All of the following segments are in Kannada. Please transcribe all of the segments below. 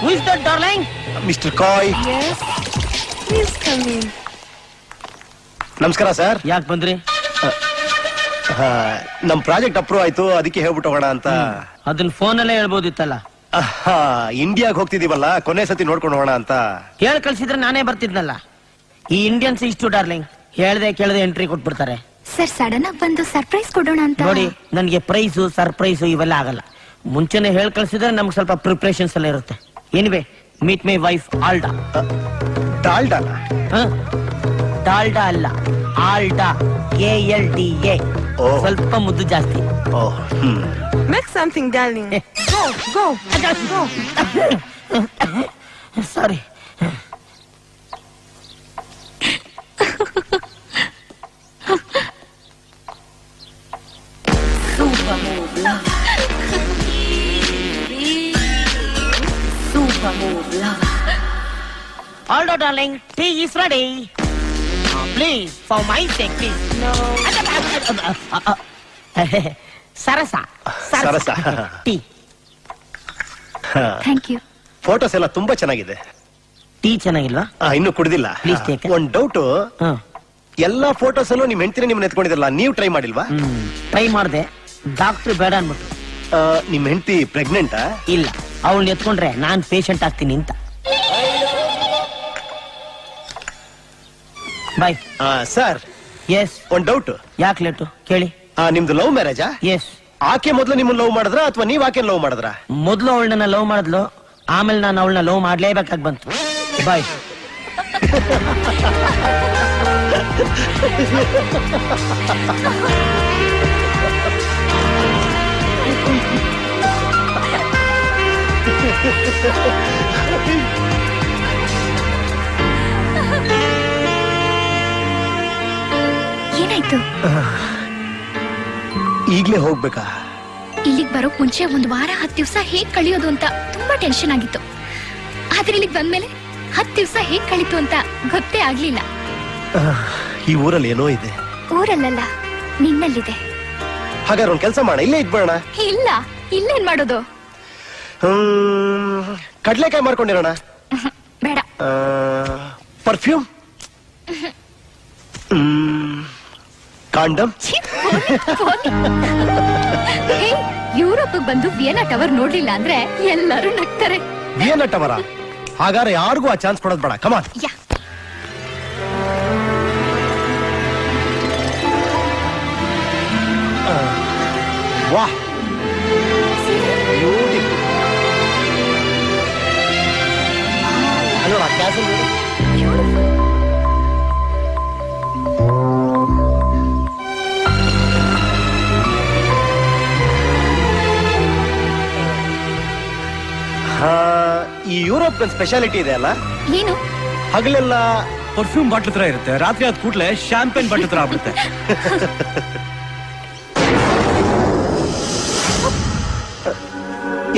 Who is that, darling? Mister ಕಾಯ್ Yes. Please come in. ನಮಸ್ಕಾರ ಸರ್ ಯಾಕೆ ಬಂದ್ರಿ? ನಮ್ ಪ್ರಾಜೆಕ್ಟ್ ಅಪ್ರೂವ್ ಆಯ್ತು ಅದಕ್ಕೆ ಹೇಳ್ಬಿಟ್ಟು ಹೋಗೋಣ ಅಂತ. ಅದನ್ನ ಫೋನಲ್ಲೇ ಹೇಳ್ಬೋದಿತ್ತಲ್ಲ. ಆಹಾ, ಇಂಡಿಯಾಗ ಹೋಗ್ತಿದೀವಲ್ಲ ಕೊನೆ ಸತಿ ನೋಡ್ಕೊಂಡು ಹೋಗೋಣ ಅಂತ. ಹೇಳ್ ಕಳ್ಸಿದ್ರೆ ನಾನೇ ಬರ್ತಿದ್ನಲ್ಲ. ಈ ಇಂಡಿಯನ್ಸ್ ಇಷ್ಟು ಡಾರ್ಲಿಂಗ್ ಹೇಳ್ದೆ ಕೇಳ್ದೆ ಎಂಟ್ರಿ ಕೊಟ್ಬಿಡ್ತಾರೆ. ಸರ್ ಸಡನ್ ಆಗಿ ಬಂದು ಸರ್ಪ್ರೈಸ್ ಕೊಡೋಣ ಅಂತ. ನೋಡಿ ನನಗೆ ಪ್ರೈಸು ಸರ್ಪ್ರೈಸು ಇವೆಲ್ಲ ಆಗಲ್ಲ. ಮುಂಚೆನೆ ಹೇಳ್ ಕಳ್ಸಿದ್ರೆ ನಮ್ಗೆ ಸ್ವಲ್ಪ ಪ್ರಿಪ್ರೇಷನ್ಸ್ ಎಲ್ಲ ಇರುತ್ತೆ. Anyway meet my wife Alda Dalda ಹ? ಡಾಲ್ಡಾ ಅಲ್ಲ Alda A L D A ಓ. ಸ್ವಲ್ಪ ಮುದ್ದು ಜಾಸ್ತಿ ಓ ಹ್ಮ್ Make something, darling. Go, go, go. Sorry Aldo, darling, tea is ready. Uh, please, for my sake, please. No. ಸರಸ ಸರಸ. ಟೀ ಥ್ಯಾಂಕ್ ಯು ಫೋಟೋಸ್ ಎಲ್ಲ ತುಂಬಾ ಚೆನ್ನಾಗಿದೆ. ಟೀ ಚೆನ್ನಾಗಿಲ್ವಾ? ಆ, ಇನ್ನು ಕುಡ್ದಿಲ್ಲ. Please take it. ಒಂದ್ ಡೌಟ್ ಹ್ಮ್ ಎಲ್ಲಾ ಫೋಟೋಸ್ ಅಲ್ಲೂ ನಿಮ್ ಹೆಂಡತಿನ ನಿಮ್ಮನ್ನ ಎತ್ಕೊಂಡಿದ್ರಲ್ಲ ನೀವು ಟ್ರೈ ಮಾಡಿಲ್ವಾ? ಟ್ರೈ ಮಾಡ್ದೆ. ಡಾಕ್ಟ್ರು ಬೇಡ ಅನ್ಬಿಟ್ರು. ಆ, ನಿಮ್ ಹೆಂಡತಿ ಪ್ರೆಗ್ನೆಂಟ್ ಇಲ್ಲ ಅವಳನ್ನ ಎತ್ಕೊಂಡ್ರೆ ನಾನ್ ಪೇಷಂಟ್ ಆಗ್ತೀನಿ ಅಂತ. ಬಾಯ್ ಸರ್ ಎಸ್ ಒಂದ್ ಡೌಟ್ ಯಾಕೆ ಲೇಟು ಕೇಳಿ. ನಿಮ್ದು ಲವ್ ಮ್ಯಾರೇಜಾ ಎಸ್ ಆಕೆ ಮೊದಲು ನಿಮ್ಮನ್ನ ಲವ್ ಮಾಡಿದ್ರ ಅಥವಾ ನೀವ್ ಆಕೆ ಲವ್ ಮಾಡಿದ್ರ? ಮೊದ್ಲು ಅವಳನ್ನ ಲವ್ ಮಾಡಿದ್ಲು. ಆಮೇಲೆ ನಾನು ಅವಳನ್ನ ಲವ್ ಮಾಡ್ಲೇಬೇಕಾಗಿ ಬಂತು. ಬಾಯ್ ಏನಾಯ್ತು? ಈಗ್ಲೇ ಹೋಗ್ಬೇಕಾ? ಇಲ್ಲಿಗೆ ಬರೋಕ್ ಮುಂಚೆ ಒಂದ್ ವಾರ ಹತ್ತು ದಿವಸ ಹೇಗ್ ಕಳಿಯೋದು ಅಂತ ತುಂಬಾ ಟೆನ್ಷನ್ ಆಗಿತ್ತು. ಆದ್ರೆ ಇಲ್ಲಿಗೆ ಬಂದ್ಮೇಲೆ ಹತ್ತು ದಿವಸ ಹೇಗ್ ಕಳೀತು ಅಂತ ಗೊತ್ತೇ ಆಗ್ಲಿಲ್ಲ. ಈ ಊರಲ್ಲಿ ಏನೋ ಇದೆ. ಊರಲ್ಲಲ್ಲ ನಿನ್ನಲ್ಲಿದೆ. ಹಾಗಾದ್ರೆ ಒಂದ್ ಕೆಲಸ ಮಾಡ ಇಲ್ಲೇ ಇದ್ಬೇಡ ಇಲ್ಲ ಇಲ್ಲೇನ್ ಮಾಡೋದು? ಕಡ್ಲೆಕಾಯಿ ಮಾಡ್ಕೊಂಡಿರೋಣ ಬೇಡ. ಪರ್ಫ್ಯೂಮ್ ಕಾಂಡಮ್ ಹೋಗಿ. ಬಂದು ವಿಯೆನ್ನಾ ಟವರ್ ನೋಡ್ಲಿಲ್ಲ ಅಂದ್ರೆ ಎಲ್ಲರೂ ನಗ್ತಾರೆ. Vienna tower? ಹಾಗಾದ್ರೆ ಯಾರಿಗೂ ಆ ಚಾನ್ಸ್ ಕೊಡೋದು ಬೇಡ. Come on yeah. ವಾ ಯುರೋಪ್ ಸ್ಪೆಷಾಲಿಟಿ ಇದೆ ಅಲ್ಲ? ಏನು? ಹಗಲೆಲ್ಲ ಪರ್ಫ್ಯೂಮ್ ಬಾಟ್ಲ್ ತರ ಇರುತ್ತೆ. ರಾತ್ರಿ ಆದ ಕೂಡ್ಲೆ ಶಾಂಪೇನ್ ಬಾಟ್ಲ್ ತರ ಆಗ್ಬಿಡುತ್ತೆ.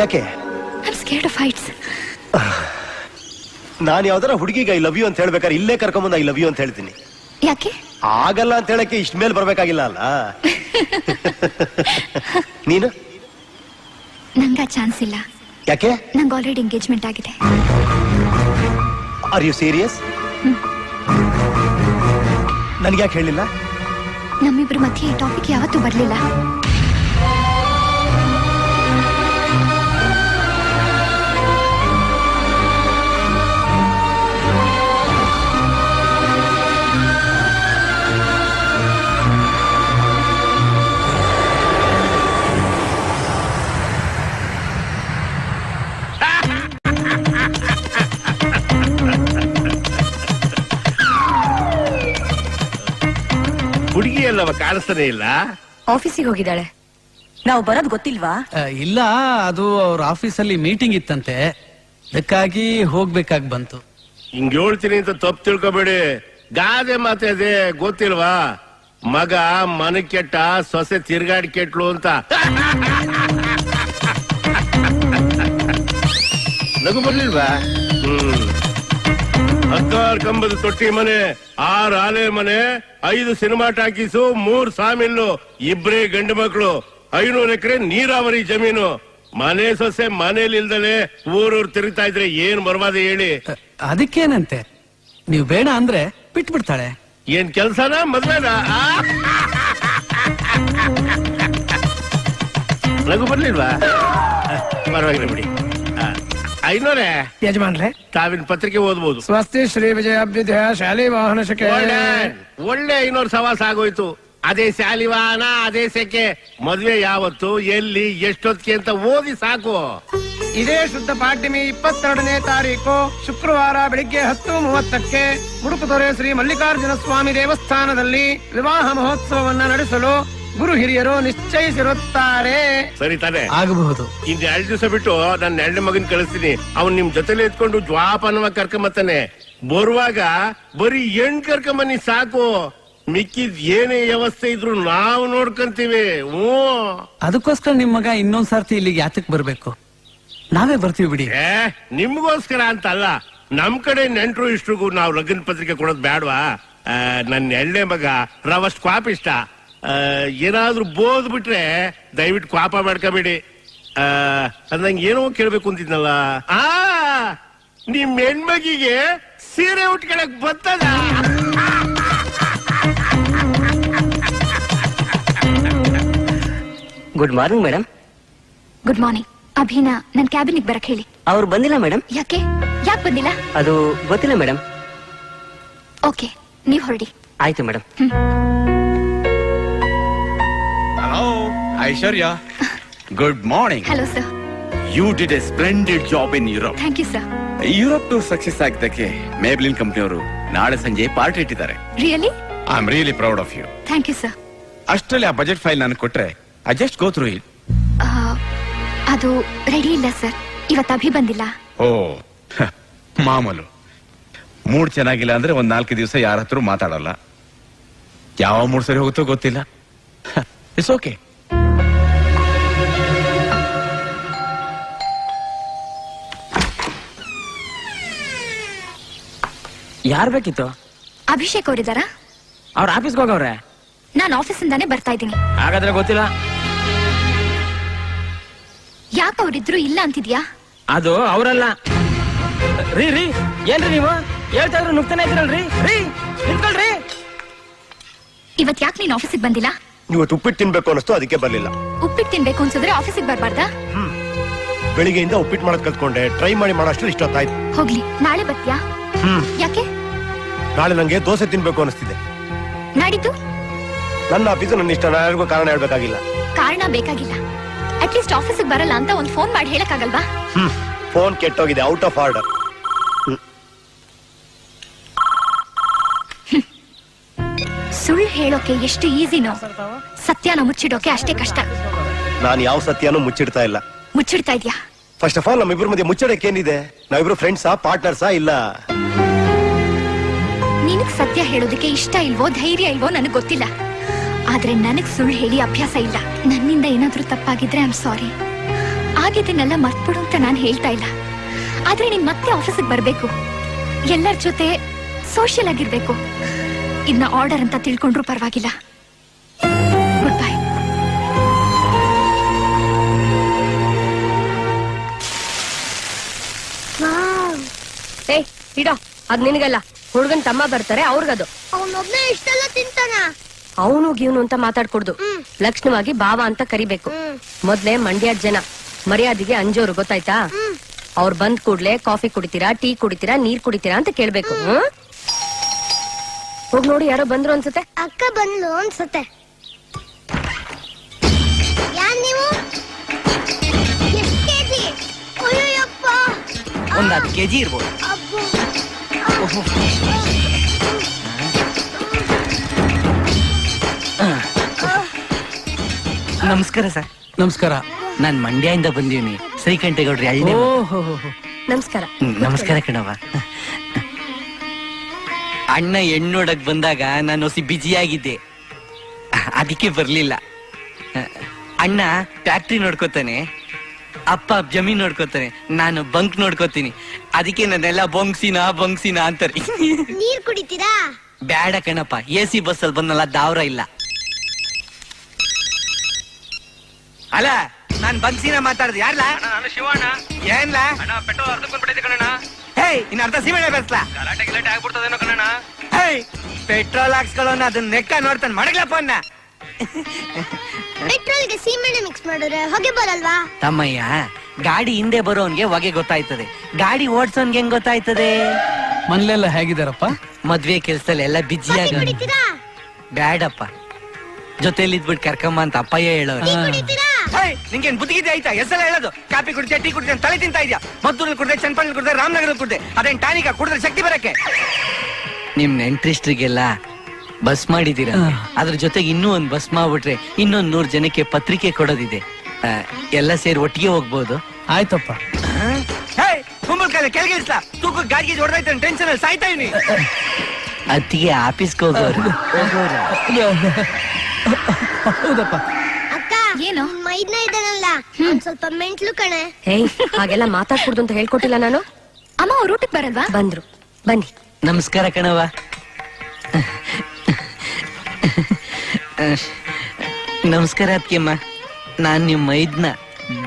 ಯಾಕೆ? ಸ್ಕೇರ್ಡ್ ಆಫ್ ಹೈಟ್ಸ್ ನಾನು ಯಾವ್ದಾರ ಹುಡುಗಿಗೆ ಐ ಲವ್ ಯು ಅಂತ ಹೇಳ್ಬೇಕಾದ್ರೆ ಇಲ್ಲೇ ಕರ್ಕೊಂಬಂದು ಐ ಲವ್ ಯು ಅಂತ ಹೇಳ್ತೀನಿ. ಯಾಕೆ? ಆಗಲ್ಲ ಅಂತ ಹೇಳಕ್ಕೆ ಇಷ್ಟ ಮೇಲೆ ಬರ್ಬೇಕಾಗಿಲ್ಲ ಅಲ್ಲ? ನೀನು? ನಂಗ ಚಾನ್ಸ್ ಇಲ್ಲ. ಯಾಕೆ? ನಂಗೆ ಆಲ್ರೆಡಿ ಎಂಗೇಜ್ಮೆಂಟ್ ಆಗಿದೆ. ಆರ್ ಯು ಸೀರಿಯಸ್ ನನಗ್ಯಾಕೆ ಯಾಕೆ ಹೇಳಿಲ್ಲ? ನಮ್ಮಿಬ್ರ ಮಧ್ಯೆ ಈ ಟಾಪಿಕ್ ಯಾವತ್ತೂ ಬರ್ಲಿಲ್ಲ. ಅಲ್ಲವ ಕಾಣಿಸ್ತಾನೆ ಇಲ್ಲ? ಆಫೀಸಿಗೆ ಹೋಗಿದ್ದಾಳೆ. ನಾವು ಬರೋದು ಗೊತ್ತಿಲ್ವಾ? ಆ, ಇಲ್ಲ ಅದು ಅವ್ರ ಆಫೀಸಲ್ಲಿ ಮೀಟಿಂಗ್ ಇತ್ತಂತೆ. ಅದಕ್ಕಾಗಿ ಹೋಗ್ಬೇಕಾಗಿ ಬಂತು. ಹಿಂಗ್ ಹೇಳ್ತೀನಿ ಅಂತ ತಪ್ಪು ತಿಳ್ಕೊಬೇಡಿ. ಗಾದೆ ಮಾತೆ ಅದೇ ಗೊತ್ತಿಲ್ವಾ? ಮಗ ಮನ ಕೆಟ್ಟ ಸೊಸೆ ತಿರ್ಗಾಡಿ ಕೆಟ್ಲು ಅಂತ. ನಗು ಬರ್ಲಿಲ್ವಾ? ಹ್ಮ್. ಹತ್ತಾರು ಕಂಬದ ತೊಟ್ಟಿ ಮನೆ ಆರು ಆಲೆ ಮನೆ ಐದು ಸಿನಿಮಾ ಟಾಕೀಸು ಮೂರ್ ಸಾಮಿಲ್ಲು ಇಬ್ರೇ ಗಂಡು ಮಕ್ಕಳು ಐನೂರು ಎಕರೆ ನೀರಾವರಿ ಜಮೀನು. ಮನೆ ಸೊಸೆ ಮನೇಲಿ ಇಲ್ದಲೆ ಊರೂರ್ ತಿರುಗ್ತಾ ಇದ್ರೆ ಏನ್ ಬರ್ವಾದ ಹೇಳಿ? ಅದಕ್ಕೇನಂತೆ? ನೀವು ಬೇಡ ಅಂದ್ರೆ ಬಿಟ್ಬಿಡ್ತಾಳೆ. ಏನ್ ಕೆಲ್ಸನ ಮದ್ವೆನ? ಲಘು ಬರ್ಲಿಲ್ವಾ? ಪರವಾಗಿಲ್ಲ ಬಿಡಿ. ಐನೋರೆ ಯಜಮಾನ್ರೆ. ತಾವಿನ ಪತ್ರಿಕೆ ಓದ್ಬೋದು. ಸ್ವಸ್ತಿ ಶ್ರೀ ವಿಜಯಾಭ್ಯುದಯ ಶಾಲೆ ವಾಹನ ಶಕೆ ಒಳ್ಳೆ ಒಳ್ಳೆ ಐನೂರು ಸವಾಸ ಆಗೋಯ್ತು ಅದೇ ಶಾಲಿವಾಹನ ಅದೇ ಸೆಕೆ. ಮದ್ವೆ ಯಾವತ್ತು ಎಲ್ಲಿ ಎಷ್ಟೊತ್ತಿಗೆ ಅಂತ ಓದಿ ಸಾಕು. ಇದೇ ಶುದ್ಧ ಪಾಡ್ಯಮಿ ಇಪ್ಪತ್ತೆರಡನೇ ತಾರೀಕು ಶುಕ್ರವಾರ ಬೆಳಿಗ್ಗೆ ಹತ್ತು ಮೂವತ್ತಕ್ಕೆ ಮುಡುಕುತೊರೆ ಶ್ರೀ ಮಲ್ಲಿಕಾರ್ಜುನ ಸ್ವಾಮಿ ದೇವಸ್ಥಾನದಲ್ಲಿ ವಿವಾಹ ಮಹೋತ್ಸವವನ್ನ ನಡೆಸಲು ಗುರು ಹಿರಿಯರು ನಿಶ್ಚಯಿಸಿರುತ್ತಾರೆ. ಸರಿ ತಾನೆ. ಆಗಬಹುದು. ಇನ್ ಎರಡು ದಿವಸ ಬಿಟ್ಟು ನನ್ನ ಎರಡನೇ ಮಗನ್ ಕಳಿಸ್ತೀನಿ. ಅವ್ನ್ ನಿಮ್ ಜೊತೆಲಿ ಎತ್ಕೊಂಡು ಜ್ವಾಪಾನವಾಗಿ ಕರ್ಕೊಂಬತ್ತಾನೆ. ಬರುವಾಗ ಬರೀ ಹೆಣ್ ಕರ್ಕೊಂಬನ್ನಿ ಸಾಕು. ಮಿಕ್ಕಿದ್ ಏನೇ ವ್ಯವಸ್ಥೆ ಇದ್ರು ನಾವು ನೋಡ್ಕಂತೀವಿ. ಓ ಅದಕ್ಕೋಸ್ಕರ ನಿಮ್ ಮಗ ಇನ್ನೊಂದ್ ಸರ್ತಿ ಇಲ್ಲಿಗೆ ಯಾತಕ್ ಬರ್ಬೇಕು? ನಾವೇ ಬರ್ತೀವಿ ಬಿಡಿ. ಏ ನಿಮ್ಗೋಸ್ಕರ ಅಂತ ಅಲ್ಲ ನಮ್ ಕಡೆ ನೆಂಟರು ಇಷ್ಟ್ರಿಗೂ ನಾವು ಲಗ್ನ ಪತ್ರಿಕೆ ಕೊಡೋದ್ ಬೇಡವಾ ಆ, ನನ್ನ ಎಳ್ಳೆ ಮಗ ರವಸ್ಟ್ ಕ್ವಾಪ್ ಇಷ್ಟ. ಏನಾದ್ರೂ ಬೋದ್ ಬಿಟ್ರೆ ದಯವಿಟ್ಟು ಕ್ವಾಪ ಮಾಡ್ಕೋಬೇಡಿ. ಆ, ಅಂದಂಗೆ ಏನೋ ಕೇಳ್ಬೇಕು ಅಂತಿದ್ನಲ್ಲ. ಆ ನಿಮ್ ಹೆಣ್ಮಗಿಗೆ ಸೀರೆ ಉಟ್ಕೊಳಕ್ ಬರ್ತದ? Good morning madam good morning ಅಭಿನ ನನ್ ಕ್ಯಾಬಿನಿಗೆ ಬರಕ್ ಹೇಳಿ. ಅವ್ರು ಬಂದಿಲ್ಲ ಮೇಡಮ್ ಯಾಕೆ? ಯಾಕೆ ಬಂದಿಲ್ಲ? ಅದು ಗೊತ್ತಿಲ್ಲ ಮೇಡಮ್ ಓಕೆ ನೀವ್ ಹೊರಡಿ. ಆಯ್ತು madam Aishwarya. Good morning hello sir You did a splendid job in Europe thank you sir Europe tour success ಆಗಿದ್ದಕ್ಕೆ ಮೇಬ್ಲಿನ್ ಕಂಪ್ನಿಯವರು ನಾಳೆ ಸಂಜೆ ಪಾರ್ಟಿ ಇಟ್ಟಿದ್ದಾರೆ really I am really proud of you thank you sir ಅಷ್ಟರಲ್ಲಿ ಆ ಬಜೆಟ್ ಫೈಲ್ ನಾನು ಕೊಟ್ರೆ I just go through it ಅದು ರೆಡಿ ಇಲ್ಲ ಸರ್ ಇವತ್ತು ಅಭಿ ಬಂದಿಲ್ಲ. ಓ ಮಾಮೂಲು. ಮೂಡ್ ಚೆನ್ನಾಗಿಲ್ಲ ಅಂದ್ರೆ ಒಂದ್ ನಾಲ್ಕು ದಿವಸ ಯಾರ ಹತ್ರ ಮಾತಾಡಲ್ಲ. ಯಾವ ಮೂಡ್ ಸರಿ ಹೋಗುತ್ತೋ ಗೊತ್ತಿಲ್ಲ. ಇಟ್ಸ್ ಓಕೆ ಯಾರ್ ಬೇಕಿತ್ತು? ಅಭಿಷೇಕ್ ಅವರಿದಾರ ಅವ್ರ ಆಫೀಸ್ಗೆ ಹೋಗವ್ರೆ. ನಾನು ಆಫೀಸಿಂದಾನೇ ಬರ್ತಾ ಇದ್ದೀನಿ. ಹಾಗಾದ್ರೆ ಗೊತ್ತಿಲ್ಲ. ಯಾಕ ಅವರಿದ್ರು ಇಲ್ಲ ಅಂತಿದ್ಯಾ? ಅದು ಅವರಲ್ಲ. ರೀ ರೀ ಏನ್ರಿ ನೀವು? ಹೇಳ್ತಾ ಇದ್ರು ನುಗ್ತಾನೆ ಇದ್ರಲ್ರಿ ರೀ ನಿಂತ್ಕೊಳ್ರಿ. ಇವತ್ ಯಾಕೆ ನೀನ್ ಆಫೀಸಿಗೆ ಬಂದಿಲ್ಲ? ಇವತ್ತು ಉಪ್ಪಿಟ್ಟು ತಿನ್ಬೇಕು ಅನಿಸ್ತು ಅದಕ್ಕೆ ಬರ್ಲಿಲ್ಲ. ಉಪ್ಪಿಟ್ಟು ತಿನ್ಬೇಕು ಅನ್ಸಿದ್ರೆ ಆಫೀಸಿಗೆ ಬರ್ಬಾರ್ದಾ? ಬೆಳಿಗ್ಗೆಯಿಂದ ಉಪ್ಪಿಟ್ಟು ಮಾಡೋದ್ ಕಲ್ತ್ಕೊಂಡೆ ಟ್ರೈ ಮಾಡಿ ಮಾಡೋಷ್ಟು ಆಯ್ತು ಹೋಗ್ಲಿ ನಾಳೆ ಬರ್ತೀಯಾ? ಯಾಕೆ? ನಾಳೆ ನಂಗೆ ದೋಸೆ ತಿನ್ಬೇಕು ಅನಿಸ್ತಿದೆ. ನಾಡಿದ್ದು? ನನ್ನ ಆಫೀಸು ನನ್ನ ಇಷ್ಟ ನಾನು ಯಾರಿಗೂ ಕಾರಣ ಹೇಳ್ಬೇಕಾಗಿಲ್ಲ. ಕಾರಣ ಬೇಕಾಗಿಲ್ಲ. ಅಟ್ಲೀಸ್ಟ್ ಆಫೀಸಿಗೆ ಬರಲ್ಲ ಅಂತ ಒಂದು ಫೋನ್ ಮಾಡಿ ಹೇಳಕ್ಕಾಗಲ್ವಾ? ಫೋನ್ ಕೆಟ್ಟೋಗಿದೆ ಔಟ್ ಆಫ್ ಆರ್ಡರ್ ಸುಳ್ಳು ಹೇಳೋಕೆ ಎಷ್ಟು ಈಸಿನೋ ಸತ್ಯನ ಮುಚ್ಚಿಡೋಕೆ ಅಷ್ಟೇ ಕಷ್ಟ. ನಾನು ಯಾವ ಸತ್ಯನೂ ಮುಚ್ಚಿಡ್ತಾ ಇಲ್ಲ. ಮುಚ್ಚಿಡ್ತಾ ಇದ್ಯಾ? ಫಸ್ಟ್ ಆಫ್ ಆಲ್ ನಮ್ಮಿಬ್ರ ಮಧ್ಯೆ ಮುಚ್ಚಡಕ್ಕೆ ಏನಿದೆ? ನಾವಿಬ್ರು ಫ್ರೆಂಡ್ಸಾ ಪಾರ್ಟ್ನರ್ಸಾ ಇಲ್ಲ? ನಿನಗ್ ಸತ್ಯ ಹೇಳೋದಕ್ಕೆ ಇಷ್ಟ ಇಲ್ವೋ, ಧೈರ್ಯ ಇಲ್ವೋ ನನಗ್ ಗೊತ್ತಿಲ್ಲ. ಆದ್ರೆ ನನಗ್ ಸುಳ್ಳು ಹೇಳಿ ಅಭ್ಯಾಸ ಇಲ್ಲ. ನನ್ನಿಂದ ಏನಾದ್ರೂ ತಪ್ಪಾಗಿದ್ರೆ ಐಮ್ ಸಾರಿ ಆಗಿದ್ದನ್ನೆಲ್ಲ ಮರ್ತ್ಬಿಡು ಅಂತ ನಾನು ಹೇಳ್ತಾ ಇಲ್ಲ. ಆದ್ರೆ ನೀನ್ ಮತ್ತೆ ಆಫೀಸಿಗೆ ಬರ್ಬೇಕು. ಎಲ್ಲರ ಜೊತೆ ಸೋಷಿಯಲ್ ಆಗಿರ್ಬೇಕು. ಇನ್ನ ಆರ್ಡರ್ ಅಂತ ತಿಳ್ಕೊಂಡ್ರು ಪರವಾಗಿಲ್ಲ. ಗುಡ್ ಬೈ ಏ ಇಡೋ, ಅದ್ ನಿನಗಲ್ಲ. ಹುಡ್ಗನ್ ತಮ್ಮ ಬರ್ತಾರೆ ಅವ್ರಿಗದು. ಅವನೊಬ್ನೇ ಇಷ್ಟೆಲ್ಲ ತಿಂತಾನ? ಅವನು ಗೀವ್ನು ಅಂತ ಮಾತಾಡ್ಕೊಡ್ದು. ಲಕ್ಷಣವಾಗಿ ಬಾವ ಅಂತ ಕರಿಬೇಕು. ಮೊದ್ಲೇ ಮಂಡ್ಯ ಜನ ಮರ್ಯಾದೆಗೆ ಅಂಜೋರು ಗೊತ್ತಾಯ್ತಾ? ಅವ್ರು ಬಂದ್ ಕೂಡ್ಲೆ ಕಾಫಿ ಕುಡಿತೀರಾ ಟೀ ಕುಡಿತೀರಾ ನೀರ್ ಕುಡಿತೀರಾ ಅಂತ ಕೇಳ್ಬೇಕು. ಹ್ಮ್. ಹೋಗ್ ನೋಡಿ ಯಾರೋ ಬಂದ್ರು ಅನ್ಸುತ್ತೆ? ಅಕ್ಕ ಬಂದ್ಲು ಅನ್ಸುತ್ತೆ. ನೀವು? ಒಂದ್ ಹತ್ತು ಕೆಜಿ ಇರ್ಬೋದು. ಅಬ್ಬೋ. ನಮಸ್ಕಾರ ಸರ್. ನಮಸ್ಕಾರ. ನಾನ್ ಮಂಡ್ಯದಿಂದ ಬಂದೀನಿ. ಶ್ರೀಕಂಠೇಗೌಡ್ರಿ ಹಳ್ಳಿ ಓಹೋ ನಮಸ್ಕಾರ. ನಮಸ್ಕಾರ ಕಣವ ಅಣ್ಣ ಹೆಣ್ಣೋಡಕ್ ಬಂದಾಗ ನಾನು ಹೊಸಿ ಆಗಿದ್ದೆ ಅದಕ್ಕೆ ಬರ್ಲಿಲ್ಲ. ಅಣ್ಣ ಫ್ಯಾಕ್ಟ್ರಿ ನೋಡ್ಕೋತಾನೆ. ಅಪ್ಪ ಜಮೀನ್ ನೋಡ್ಕೋತಾನೆ ನಾನು ಬಂಕ್ ನೋಡ್ಕೋತೀನಿ. ಅದಕ್ಕೆ ನನ್ನೆಲ್ಲ ಬೊಂಗ್ಸಿನ ಬೊಂಗ್ಸಿನ ಅಂತಾರೆ. ನೀರ್ ಕುಡಿತೀರಾ? ಬ್ಯಾಡ ಕಣಪ್ಪ ಎ ಸಿ ಬಸ್ ಅಲ್ಲಿ ಬಂದಲ್ಲ ದಾವ್ರ ಇಲ್ಲ. ಅಲ್ಲ ನಾನ್ ಬಂಕ್ಸಿನ ಮಾತಾಡ್ದು ಯಾರ್ಲ? ನಾನು ಶಿವಣ್ಣ. ಏನ್ಲಾ? ಅಣ್ಣ ಪೆಟ್ರೋಲ್ ಅರ್ಧಕ್ಕೆ ಬಂದ್ಬಿಟ್ಟಿದೆ ಕಣಣ್ಣ. ಹೇಯ್ ಇನ್ ಅರ್ಧ ಸೀಮೆಣ್ಣೆ ಬೆರ್ಸ್ಲಾ? ಗಲಾಟೆ ಗಿಲಾಟೆ ಆಗ್ಬಿಡ್ತದೇನೋ ಕಣಣ್ಣ. ಹೇಯ್ ಪೆಟ್ರೋಲ್ ಹಾಕ್ಸ್ಕೊಳ್ಳೋಣ ಅದನ್ನ ನೆಕ್ಕ ನೋಡ್ತಾನೆ ಮಡಗ್ಲಪ್ಪ ಅನ್ನ ಪೆಟ್ರೋಲ್ಗೆ ಸೀಮೆಣ್ಣೆ ಮಿಕ್ಸ್ ಮಾಡಿದ್ರೆ ಹೊಗೆ ಬರಲ್ವಾ? ತಮ್ಮಯ್ಯ ಗಾಡಿ ಹಿಂದೆ ಬರೋನ್ಗೆ ಹೊಗೆ ಗೊತ್ತಾಯ್ತದೆ. ಗಾಡಿ ಓಡ್ಸೋನ್ಗೆ ಹೆಂಗ್ ಗೊತ್ತಾಯ್ತದೆ? ಮನೇಲೆಲ್ಲ ಹೇಗಿದಾರಪ್ಪ ಮದ್ವೆ ಕೆಲ್ಸದಲ್ಲಿ ಎಲ್ಲ ಬಿಜಿಯಾಗ ಕುಡಿತೀರಾ? ಬ್ಯಾಡಪ್ಪ. ಜೊತೆಲಿ ಇದ್ಬಿಟ್ಟು ಕರ್ಕಮ್ಮ ಅಂತ ಅಪ್ಪಯ್ಯ ಹೇಳೋರು. ಟೀ ಕುಡಿತೀರಾ? ಹೇಯ್ ನಿಂಗೇನ್ ಬುದ್ಧಿಗಿದೆ ಆಯ್ತಾ? ಎಷ್ಟೆಲ್ಲ ಹೇಳೋದು. ಕಾಫಿ ಕುಡಿದೆ ಟೀ ಕುಡಿದೆ ತಲೆ ತಿಂತಾ ಇದ್ಯಾ? ಮದ್ದೂರಲ್ಲಿ ಕುಡಿದೆ ಚನ್ನಪಲ್ಲಿ ಕುಡಿದೆ ರಾಮನಗರ ಕುಡಿದೆ. ಅದೇನ್ ಟಾನಿಕ ಕುಡಿದ್ರೆ ಶಕ್ತಿ ಬರಕ್ಕೆ? ನಿಮ್ ನೆಂಟ್ರಿಸ್ಟ್ರಿಗೆಲ್ಲ ಬಸ್ ಮಾಡಿದೀರ ಅದ್ರ ಜೊತೆಗೆ ಇನ್ನೂ ಒಂದ್ ಬಸ್ ಮಾಡ್ಬಿಟ್ರೆ ಇನ್ನೊಂದ್ ನೂರ್ ಜನಕ್ಕೆ ಪತ್ರಿಕೆ ಕೊಡೋದಿದೆ. ಆ, ಎಲ್ಲ ಸೇರಿ ಒಟ್ಟಿಗೆ ಹೋಗ್ಬೋದು. ಆಯ್ತಪ್ಪ. ಕುಂಬಳಕಾಯ ಕೆಳಗೆ ತೂಕ ಗಾಡಿಗೆ ಹೊಡೆದೈತೆ ಟೆನ್ಷನ್ ಅಲ್ಲಿ ಸಾಯ್ತಾ ಇವ್ನಿ ಅತ್ತಿಗೆ ಆಫೀಸ್ಗೆ ಹೋಗೋರು. ಹೌದಪ್ಪ. ಅಕ್ಕ ಏನು? ನಿಮ್ ಮೈದ್ನ ಇದ್ದಾನಲ್ಲ. ಅವ್ನ್ ಸ್ವಲ್ಪ ಮೆಂಟ್ಲು ಕಣೆ. ಹಾಗೆಲ್ಲ ಮಾತಾಡ್ಕೊಡ್ದು ಅಂತ ಹೇಳ್ಕೊಟ್ಟಿಲ್ಲ ನಾನು? ಅಮ್ಮ ಅವ್ರ ಊಟಕ್ಕೆ ಬರಲ್ವಾ? ಬಂದ್ರು. ಬನ್ನಿ. ನಮಸ್ಕಾರ ಕಣವ ನಮಸ್ಕಾರ ಅದಕ್ಕೆಮ್ಮ ನಾನ್ ನಿಮ್ಮ ಮೈದ್ನ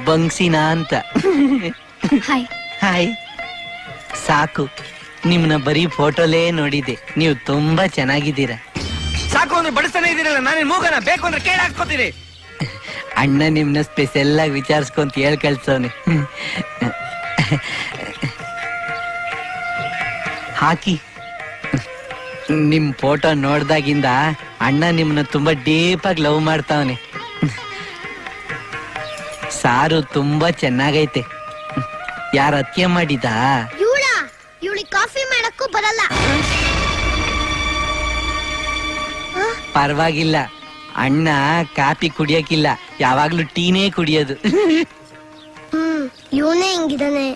ಬಂಗ್ಸಿನ ಅಂತ. ಹಾಯ್ ಹಾಯ್ ಸಾಕು. ನಿಮ್ನ ಬರೀ ಫೋಟೋಲೇ ನೋಡಿದೆ. ನೀವು ತುಂಬಾ ಚೆನ್ನಾಗಿದ್ದೀರ. ಸಾಕು ಅಂದ್ರೆ ಬಡಿಸ್ತಾನೆ ಇದೀರಲ್ಲ ನಾನೇನ್ ಮೂಗನ ಬೇಕು ಅಂದ್ರೆ ಕೇಳ ಹಾಕ್ಕೋತೀರಿ ಅಣ್ಣ ನಿಮ್ನ ಸ್ಪೆಷಲ್ ಆಗಿ ವಿಚಾರಿಸ್ಕೊಂತ ಹೇಳ್ ಕಳ್ಸೋನೆ. ಹಾಕಿ. ನಿಮ್ ಫೋಟೋ ನೋಡ್ದಾಗಿಂದ ಅಣ್ಣ ನಿಮ್ಮನ್ನ ತುಂಬಾ ಡೀಪ್ ಆಗಿ ಲವ್ ಮಾಡ್ತಾವನೆ. ಸಾರು ತುಂಬಾ ಚೆನ್ನಾಗೈತೆ. ಯಾರ ಅತ್ಯ ಮಾಡಿದ? ಇವಳ? ಇವಳಿಗೆ ಕಾಫಿ ಮಾಡಕ್ಕೂ ಬರಲ್ಲ. ಪರವಾಗಿಲ್ಲ. ಅಣ್ಣ ಕಾಫಿ ಕುಡಿಯಕ್ಕಿಲ್ಲ. ಯಾವಾಗ್ಲೂ ಟೀನೇ ಕುಡಿಯೋದು. ಹ್ಮ್ ಇವನೇ ಹಿಂಗಿದಾನೆ.